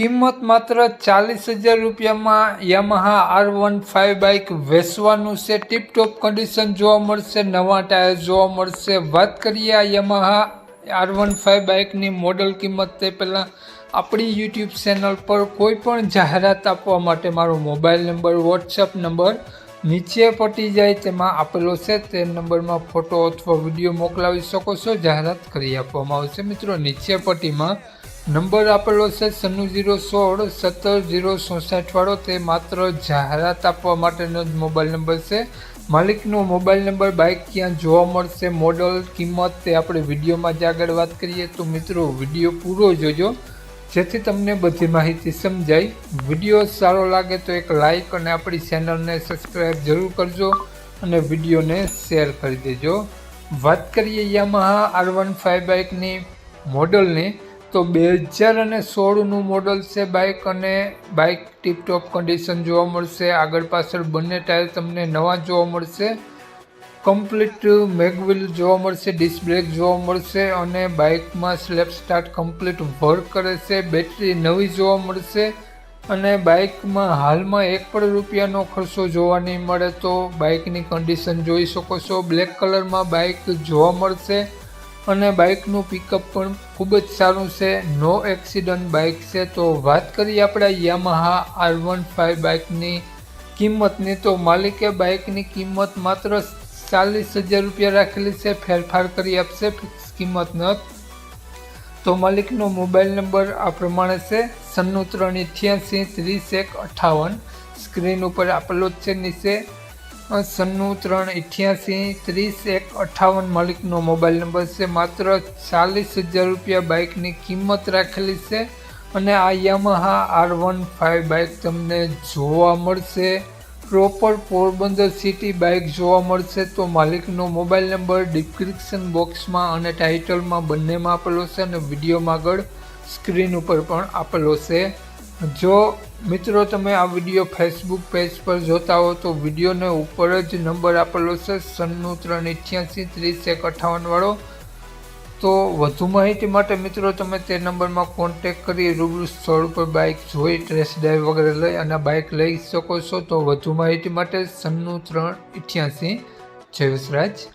કિંમત માત્ર ચાલીસ હજાર રૂપિયામાં Yamaha R one five bike વેચવાનું છે. ટીપટોપ કન્ડિશન જોવા મળશે, નવા ટાયર જોવા મળશે. વાત કરીએ આ યામાહા આર વન ફાઇવ બાઇકની મોડલ કિંમત તે પહેલાં આપણી યુટ્યુબ ચેનલ પર કોઈ પણ જાહેરાત આપવા માટે મારો મોબાઈલ નંબર વોટ્સઅપ નંબર નીચે પટી જાય તેમાં આપેલો છે. તે નંબરમાં ફોટો અથવા વીડિયો મોકલાવી શકો છો. જાહેરાત કરી આપવામાં આવશે. મિત્રો, નીચે પટ્ટીમાં નંબર આપેલો છે સન્નું જીરો સોળ સત્તર જીરો સોસઠવાળો તે માત્ર જાહેરાત આપવા માટેનો જ મોબાઈલ નંબર છે. માલિકનો મોબાઈલ નંબર બાઇક ક્યાં જોવા મળશે, મોડલ, કિંમત તે આપણે વિડીયોમાં જ આગળ વાત કરીએ. તો મિત્રો, વીડિયો પૂરો જોજો. જેથી તમને બધી માહિતી સમજાય. વીડિયો સારો લાગે તો એક લાઈક અને આપણી ચેનલને સબસ્ક્રાઈબ જરૂર કરજો અને વિડીયોને શેર કરી દેજો. વાત કરીએ યામાહા આર વન ફાઇવ બાઇકની મોડલની. તો બે હજાર અને સોળનું મોડલ છે બાઇક અને બાઇક ટીપટોપ કન્ડિશન જોવા મળશે. આગળ પાછળ બંને ટાયર તમને નવા જોવા મળશે. કમ્પ્લીટ મેગવિલ જોવા મળશે ડિસ્ક બ્રેક જોવા મળશે અને બાઇકમાં સ્લેપ સ્ટાર્ટ કમ્પ્લીટ વર્ક કરે છે. બેટરી નવી જોવા મળશે અને બાઇકમાં હાલમાં એક પણ રૂપિયાનો ખર્ચો જોવા નહીં મળે તો બાઇકની કન્ડિશન જોઈ શકો છો. બ્લેક કલરમાં બાઇક જોવા મળશે. અને બાઇકનું પિકઅપ પણ ખૂબ જ સારું છે. નો એક્સિડન્ટ બાઇક છે. તો વાત કરીએ આપણા યામાહા આર વન ફાઇવ બાઇકની કિંમતની. તો માલિકે બાઇકની કિંમત માત્ર ચાલીસ હજાર રૂપિયા રાખેલી છે. ફેરફાર કરી આપશે. ફિક્સ કિંમત ન. તો માલિકનો મોબાઈલ નંબર આ પ્રમાણે છે. સન્નું ત્રણ અઠ્યાસી ત્રીસ એક અઠાવન. સ્ક્રીન ઉપર આપેલો જ છે નીચે. સન્નું ત્રણ અઠ્યાસી ત્રીસ, એક, અઠાવન માલિકનો મોબાઈલ નંબર છે. માત્ર ચાલીસ હજાર રૂપિયા બાઇકની કિંમત રાખેલી છે અને આ Yamaha R one five bike તમને જોવા મળશે. પ્રોપર પોરબંદર સિટી બાઇક જોવા મળશે તો માલિકનો મોબાઈલ નંબર ડિસ્ક્રિપ્શન બોક્સમાં અને ટાઇટલમાં બંનેમાં આપેલો છે અને વિડીયોમાં આગળ સ્ક્રીન ઉપર પણ આપેલો છે. જો મિત્રો તમે આ વીડિયો ફેસબુક પેજ પર જોતા હો તો વિડીયોને ઉપર જ નંબર આપેલો છે સન્નું ત્રણ અઠ્યાસી ત્રીસ એક અઠાવનવાળો તો વધુ માહિતી માટે મિત્રો તમે તે નંબરમાં કોન્ટેક કરી રૂબરૂ સ્થળ પર બાઇક જોઈ ટેસ્ટ ડ્રાઈવ વગેરે લઈ અને બાઇક લઈ શકો છો. તો વધુ માહિતી માટે સન્નું ત્રણ અઠ્યાસી જય વસરાજ